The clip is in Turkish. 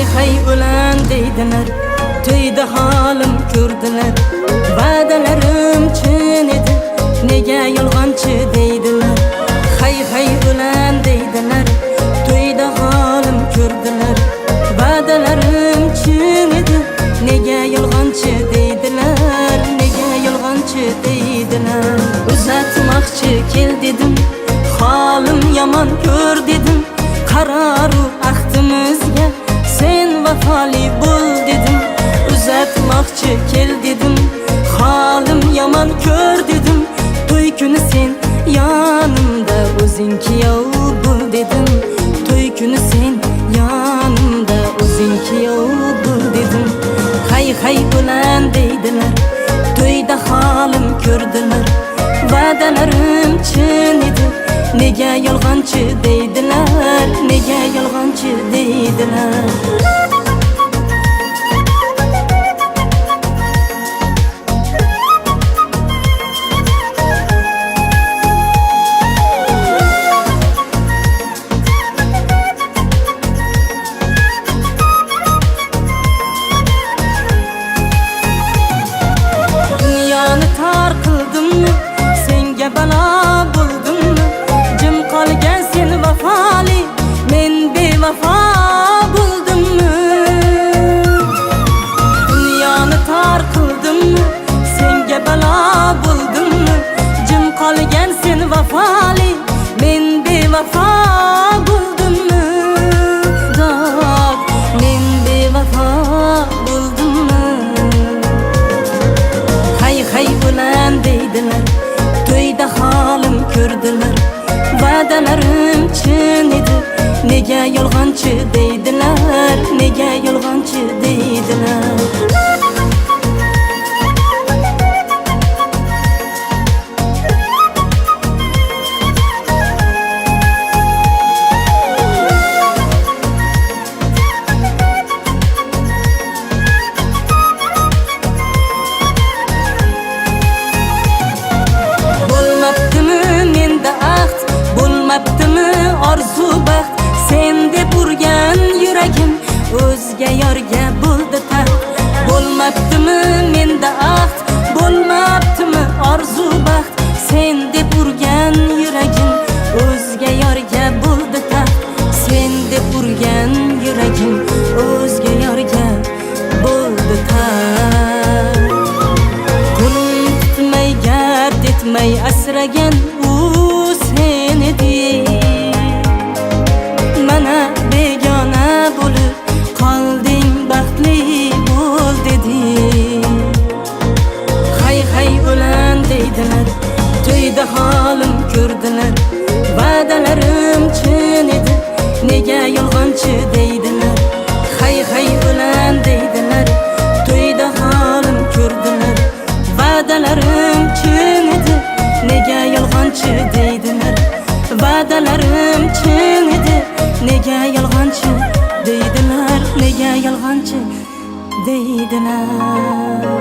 hay hay ulan deydilar to'yda holim ko'rdilar va'dalarim chin edi nega yolg'onchi deydilar. Hay hay ulan deydilar to'yda holim ko'rdilar va'dalarim chin edi nega yolg'onchi deydilar. Nega yolg'onchi deydilar. Uzatmoqchi kel dedim holim yomon ko'r dedim. Qaroru sen vafoli bo'l dedim uzatmoqchi kel dedim. Holim yomon ko'r dedim to'y kuni sen yonimda o'zing kuyov bo'l dedim to'y kuni sen yonimda o'zing kuyov bo'l dedim hay hay ulan deydilar to'yda holim ko'rdilar va'dalarim chin edi. Nega yolg'onchi deydilar nega yolg'onchi deydilar sen vafoli men bevafo bo'ldimmi dod men bevafo bo'ldimmi hay hay ulan deydilar to'yda holim ko'rdilar va'dalarim chin edi nega yolg'onchi deydilar etmay asragan u sen eding Mana begona bo'lib qolding baxtli bo'l deding Hay hay ulan deydilar to'yda holim ko'rdilar va'dalarim chin edi nega yolg'onchi deydilar hay hay ulan deydilar to'yda holim ko'rdilar va'dalarim chin nega yolg'onchi deydilar va'dalarim chin edi. Nega yolg'onchi deydilar nega yolg'onchi deydilar